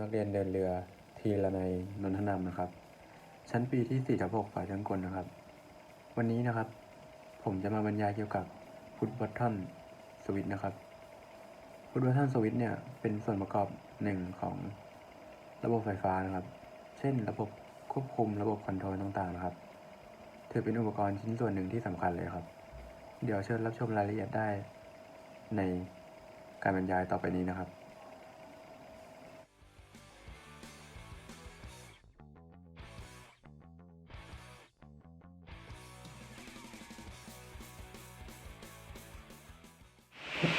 นักเรียนเดินเรือทีละในนนทนามนะครับ ชั้นปีที่4ทับ6ฝ่ายทั้งกลนะครับ วันนี้นะครับ ผมจะมาบรรยายเกี่ยวกับฟุตบัตทอนสวิตนะครับฟุตบัตทอนสวิตเนี่ยเป็นส่วนประกอบหนึ่งของระบบไฟฟ้านะครับ เช่น ระบบควบคุมระบบคอนโทรลต่างๆนะครับถือเป็นอุปกรณ์ชิ้นส่วนหนึ่งที่สำคัญเลยครับ เดี๋ยวเชิญรับชมรายละเอียดได้ในการบรรยายต่อไปนี้นะครับ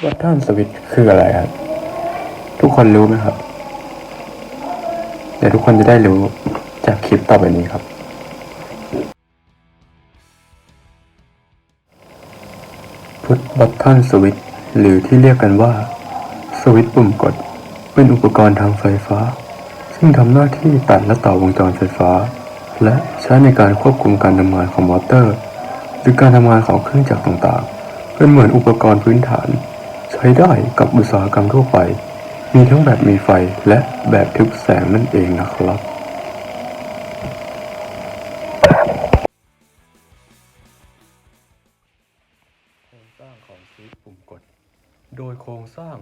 วัตตันสวิตคืออะไรครับ ทุกคนรู้ไหมครับ เดี๋ยวทุกคนจะได้รู้จากคลิปต่อไปนี้ครับ พุทบัตตันสวิตหรือที่เรียกกันว่า สวิตปุ่มกด เป็นอุปกรณ์ทางไฟฟ้า ซึ่งทำหน้าที่ตัดและต่อวงจรไฟฟ้า และใช้ในการควบคุมการทำงานของมอเตอร์ หรือการทำงานของเครื่องจักรต่างๆเป็นเหมือนอุปกรณ์พื้นฐาน ใช้ได้กับอุตสาหกรรมทั่วไป มีทั้งแบบมีไฟและแบบทึบแสงนั่นเองนะครับโครงสร้างของสวิตช์ปุ่มกด โดยโครงสร้าง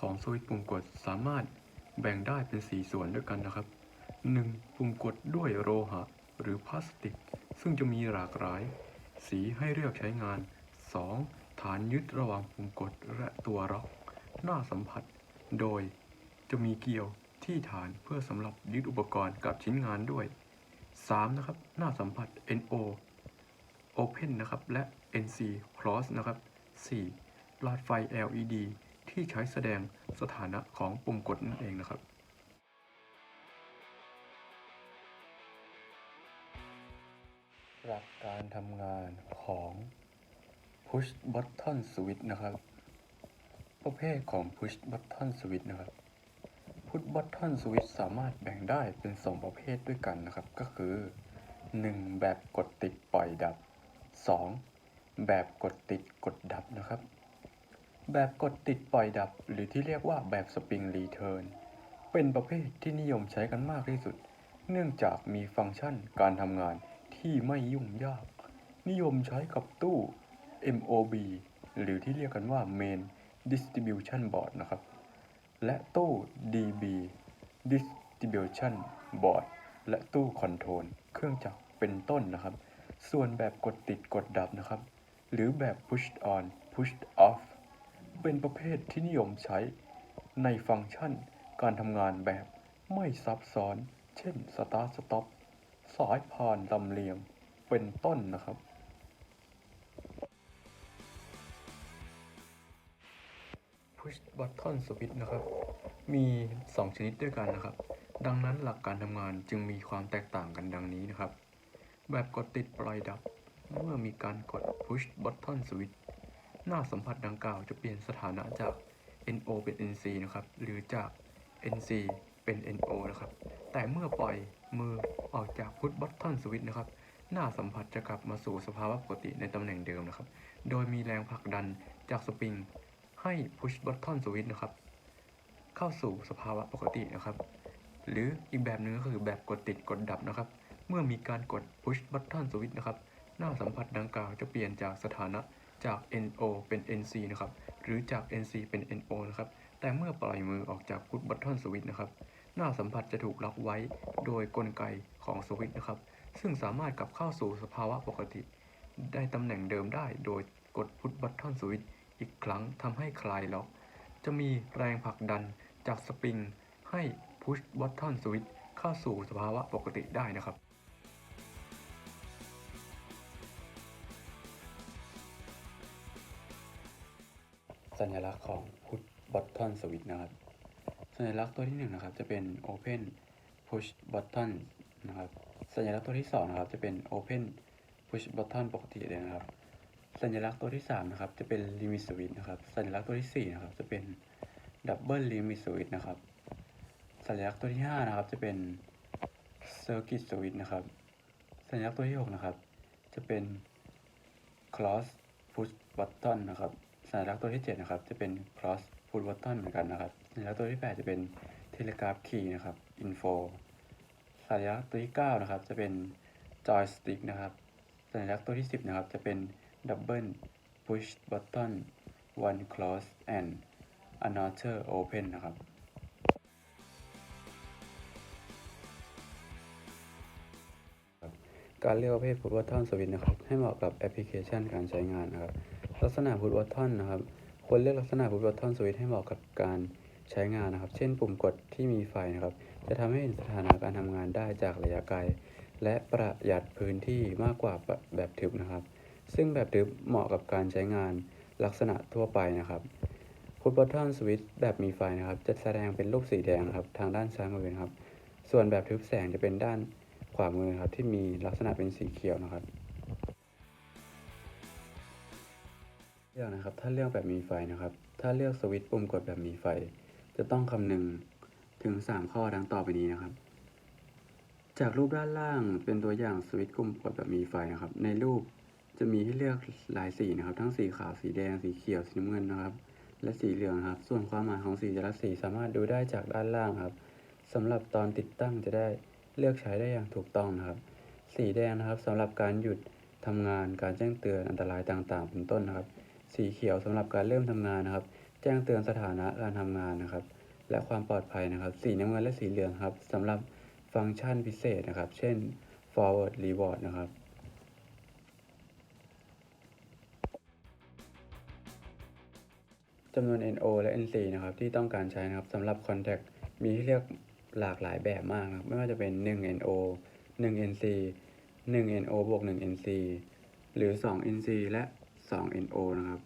ของสวิตช์ปุ่มกดสามารถแบ่งได้เป็น 4 ส่วนด้วยกันนะครับ 1. ปุ่มกดด้วยโลหะ หรือพลาสติก ซึ่งจะมีหลากหลาย สีให้เลือกใช้งาน 2. ฐานยึดระหว่างปุ่มกดและตัวล็อก หน้าสัมผัส โดยจะมีเกลียวที่ฐานเพื่อสำหรับยึดอุปกรณ์กับชิ้นงานด้วย 3. นะครับ หน้าสัมผัส NO Open นะครับ และ NC Close นะครับ 4. หลอดไฟ LED ที่ใช้แสดงสถานะของปุ่มกดนั่นเองนะครับหลักการทำงานของ Push Button Switch นะครับ ประเภทของ Push Button Switch นะครับ Push Button Switch สามารถแบ่งได้เป็น 2 ประเภทด้วยกันนะครับ ก็คือ 1. แบบกดติดปล่อยดับ 2. แบบกดติดกดดับนะครับ แบบกดติดปล่อยดับ หรือที่เรียกว่าแบบสปริงรีเทิร์นเป็นประเภทที่นิยมใช้กันมากที่สุด เนื่องจากมีฟังก์ชันการทำงานที่ไม่ยุ่งยาก นิยมใช้กับตู้ MOB หรือที่เรียกกันว่า Main Distribution Board นะครับ และตู้ DB Distribution Board และตู้คอนโทรลเครื่องจักรเป็นต้นนะครับ ส่วนแบบกดติดกดดับนะครับ หรือแบบ push on push off เป็นประเภทที่นิยมใช้ในฟังก์ชันการทำงานแบบไม่ซับซ้อน เช่น start stop สายพานลำเลียง เป็นต้นนะครับ push button switch นะครับ มี 2 ชนิดด้วยกันนะครับ ดังนั้นหลักการทำงานจึงมีความแตกต่างกันดังนี้นะครับ แบบกดติดปล่อยดับ เมื่อมีการกด push button switch หน้าสัมผัสดังกล่าวจะเปลี่ยนสถานะจาก NO เป็น NC นะครับ หรือจาก NC เป็น NO นะครับ แต่เมื่อปล่อยมือออกจาก push button switch นะครับ หน้าสัมผัสจะกลับมาสู่สภาวะปกติในตำแหน่งเดิมนะครับ โดยมีแรงผลักดันจากสปริง ให้ push button switch นะครับ เข้าสู่สภาวะปกตินะครับ หรืออีกแบบหนึงก็คือแบบกดติดกดดับนะครับ เมื่อมีการกด push button switch นะครับ หน้าสัมผัสดังกล่าวจะเปลี่ยนจากสถานะจาก NO เป็น NC นะครับ หรือจาก NC เป็น NO นะครับ แต่เมื่อปล่อยมือออกจาก push button switch นะครับ หน้าสัมผัสจะถูกล็อกไว้โดยกลไกของสวิตช์นะครับ ซึ่งสามารถกลับเข้าสู่สภาวะปกติ ได้ตำแหน่งเดิมได้โดยกด push button switch อีกครั้งทำให้คลายล็อก จะมีแรงผลักดันจากสปริงให้ push button switch เข้าสู่สภาวะปกติได้นะครับสัญลักษณ์ของ push button switch นะครับ สัญลักษณ์ตัวที่หนึ่งนะครับจะเป็น open push button นะครับ สัญลักษณ์ตัวที่สองนะครับจะเป็น open push button ปกติเลยนะครับ สัญลักษณ์ตัวที่สามนะครับ จะเป็น limit switch นะครับ สัญลักษณ์ตัวที่สี่นะครับ จะเป็น double limit switch นะครับ สัญลักษณ์ตัวที่ห้านะครับ จะเป็น circuit switch นะครับ สัญลักษณ์ตัวที่หกนะครับ จะเป็น cross push button นะครับ สัญลักษณ์ตัวที่เจ็ดนะครับ จะเป็น cross push button เหมือนกันนะครับ สัญลักษณ์ตัวที่แปดจะเป็น telegraph key นะครับ info สัญลักษณ์ตัวที่ 9 นะครับ จะเป็น joystick นะครับ สัญลักษณ์ตัวที่ 10 นะครับ จะเป็น double push button one close and another open นะครับการเลือกประเภท push button switch นะครับ ให้เหมาะกับแอปพลิเคชันการใช้งานนะครับ ลักษณะ push button นะครับ ควรเลือกลักษณะ push button switch ให้เหมาะกับการใช้งานนะครับ เช่นปุ่มกดที่มีไฟนะครับ จะทำให้เห็นสถานะการทำงานได้จากระยะไกล และประหยัดพื้นที่มากกว่าแบบทึบนะครับ ซึ่งแบบทึบเหมาะกับการใช้งานลักษณะทั่วไปนะครับ push button switch แบบมีไฟนะครับ จะแสดงเป็นรูปสีแดงครับ ทางด้านซ้ายมือนะครับ ส่วนแบบทึบแสงจะเป็นด้านขวามือครับ ที่มีลักษณะเป็นสีเขียวนะครับเลือกนะครับ ถ้าเลือกแบบมีไฟนะครับ ถ้าเลือกสวิตช์ปุ่มกดแบบมีไฟ จะต้องคำนึงถึง 3 ข้อดังต่อไปนี้นะครับ จากรูปด้านล่างเป็นตัวอย่างสวิตช์ปุ่มกดแบบมีไฟนะครับ ในรูป จะมีให้เลือกหลายสีนะครับ ทั้งสีขาว สีแดง สีเขียว สีน้ำเงินนะครับ และสีเหลืองครับ ส่วนความหมายของสีแต่ละสีสามารถดูได้จากด้านล่างครับสำหรับตอนติดตั้งจะได้เลือกใช้ได้อย่างถูกต้องนะครับ สีแดงนะครับสำหรับการหยุดทำงาน การแจ้งเตือนอันตรายต่างๆ เป็นต้นนะครับ สีเขียวสำหรับการเริ่มทำงานนะครับ แจ้งเตือนสถานะการทำงานนะครับ และความปลอดภัยนะครับ สีน้ำเงินและสีเหลืองครับสำหรับฟังก์ชันพิเศษนะครับ เช่น forward reward นะครับ จำนวน NO และ NC นะครับที่ต้องการใช้นะครับสำหรับ Contact มีให้เลือกหลากหลายแบบมากนะครับไม่ว่าจะเป็น 1 NO 1 NC 1 NO บวก1 NC หรือ 2 NC และ 2 NO นะครับ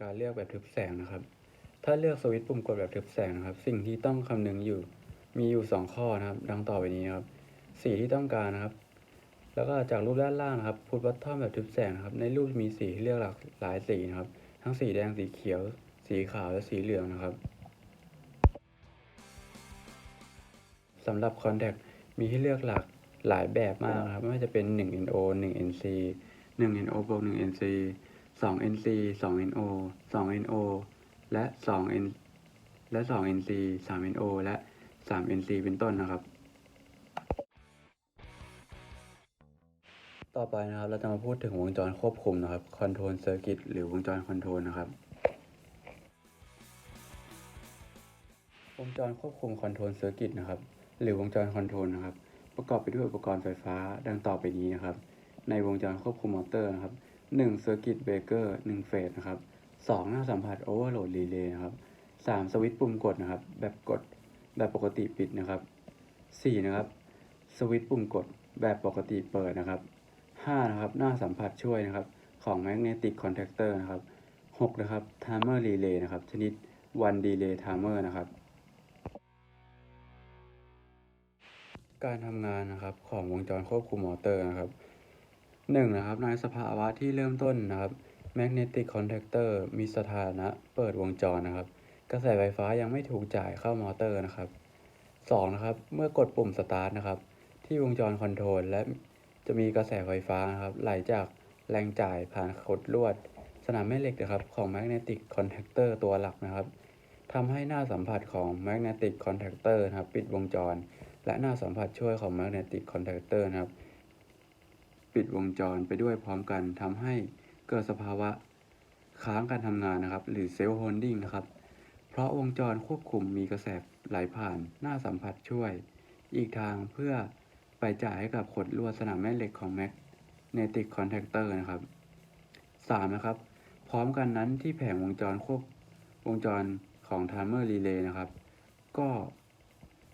การเลือกแบบทึบแสงนะครับ ถ้าเลือกสวิตช์ปุ่มกดแบบทึบแสงนะครับ สิ่งที่ต้องคำนึงอยู่มีอยู่ 2 ข้อนะครับ ดังต่อไปนี้นครับสีที่ต้องการนะครับ แล้วก็จากรูปด้านล่างนะครับพุทบัตทอมแบบทึบแสงนะครับ ในรูปมีสีให้เลือกหลากหลายสีนะครับ ทั้งสีแดงสีเขียว สีขาวและสีเหลืองนะครับสำหรับ Contact มีให้เลือกหลากหลายแบบมากครับ ไม่ว่าจะเป็น 1 NO 1 NC 1 NO บวก 1 NC 2 NC 2 NO 2 NO และ 2 N และ 2 NC 3 NO และ 3 NC เป็นต้นนะครับ ต่อไปนะครับเราจะมาพูดถึงวงจรควบคุมนะครับ Control Circuit หรือวงจรคอนโทรลนะครับ วงจรควบคุม Control Circuit นะครับ หรือวงจรคอนโทรลนะครับ ประกอบไปด้วยอุปกรณ์ไฟฟ้าดังต่อไปนี้นะครับ ในวงจรควบคุมมอเตอร์นะครับ1 Circuit Breaker 1เฟสนะครับ2หน้าสัมผัส Overload Relay นะครับ3สวิตช์ปุ่มกดนะครับ แบบกดแบบปกติปิดนะครับ4นะครับสวิตช์ปุ่มกดแบบปกติเปิดนะครับ 5นะครับหน้าสัมผัสช่วยนะครับ ของ Magnetic Contactor นะครับ 6 นะครับ Timer Relay นะครับ ชนิด One Delay Timer นะครับ การทำงานนะครับของวงจรควบคุมมอเตอร์นะครับหนึ่งนะครับในสภาวะที่เริ่มต้นนะครับ magnetic contactor มีสถานะเปิดวงจรนะครับ กระแสไฟฟ้ายังไม่ถูกจ่ายเข้ามอเตอร์นะครับสองนะครับเมื่อกดปุ่ม start นะครับที่วงจรคอนโทรลและ จะมีกระแสไฟฟ้านะครับไหลจากแรงจ่ายผ่านขดลวด สนามแม่เหล็กนะครับของ magnetic contactor ตัวหลักนะครับทำให้หน้าสัมผัสของ magnetic contactor นะครับปิดวงจร และหน้าสัมผัสช่วยของ magnetic contactor นะครับปิดวงจรไปด้วยพร้อมกันทำให้เกิดสภาวะค้างการทำงานนะครับ หรือ self holding นะครับ เพราะวงจรควบคุมมีกระแสไหลผ่านหน้าสัมผัสช่วย อีกทางเพื่อ ไปจ่ายให้กับขดลวดสนามแม่เหล็กของ magnetic contactor นะครับ 3 นะครับ พร้อมกันนั้นที่แผงวงจรควบวงจรของ timer relay นะครับ ก็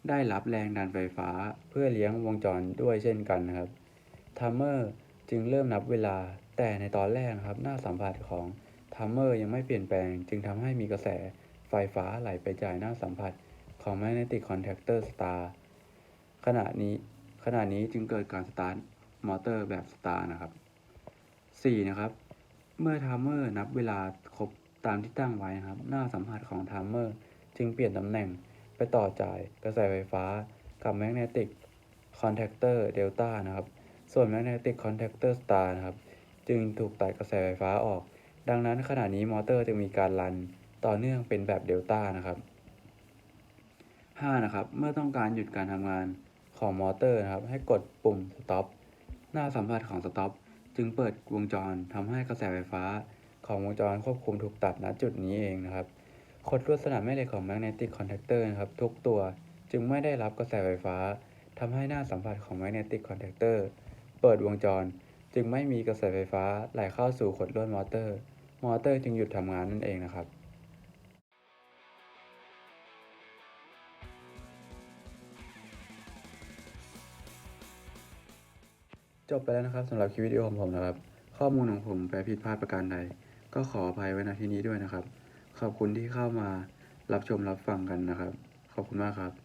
ได้รับแรงดันไฟฟ้าเพื่อเลี้ยงวงจรด้วยเช่นกันนะครับทัมเมอร์จึงเริ่มนับเวลา แต่ในตอนแรกนะครับ หน้าสัมผัสของทัมเมอร์ยังไม่เปลี่ยนแปลง จึงทำให้มีกระแสไฟฟ้าไหลไปจ่ายหน้าสัมผัสของ Magnetic Contactor Star ขณะนี้ ขณะนี้จึงเกิดการสตาร์ทมอเตอร์แบบสตาร์นะครับ 4 นะครับ เมื่อทัมเมอร์นับเวลาครบตามที่ตั้งไว้นะครับ หน้าสัมผัสของทัมเมอร์จึงเปลี่ยนตำแหน่งไปต่อจ่ายกระแสไฟฟ้ากับ Magnetic Contactor Delta นะครับ ส่วน Magnetic Contactor Star นะครับ จึงถูกตัดกระแสไฟฟ้าออก ดังนั้นขณะนี้มอเตอร์จึงมีการรันต่อเนื่องเป็นแบบเดลต้านะครับ 5. นะครับ เมื่อต้องการหยุดการทำงาน ของมอเตอร์นะครับ ให้กดปุ่ม stop หน้าสัมผัสของ stop จึงเปิดวงจรทำให้กระแสไฟฟ้า ของวงจรควบคุมถูกตัดณจุดนี้เองนะครับขดลวดสนามแม่เหล็กของ magnetic contactor นะครับ ทุกตัวจึงไม่ได้รับกระแสไฟฟ้าทำให้หน้าสัมผัสของ magnetic contactor เปิดวงจรจึงไม่มีกระแสไฟฟ้าไหลเข้าสู่ขดลวดมอเตอร์ มอเตอร์จึงหยุดทำงานนั่นเองนะครับ จบไปแล้วนะครับสำหรับคลิปวิดีโอของผมนะครับ ข้อมูลของผมแปลผิดพลาดประการใด ก็ขออภัยไว้ณที่นี้ด้วยนะครับ ขอบคุณที่เข้ามารับชมรับฟังกันนะครับ ขอบคุณมากครับ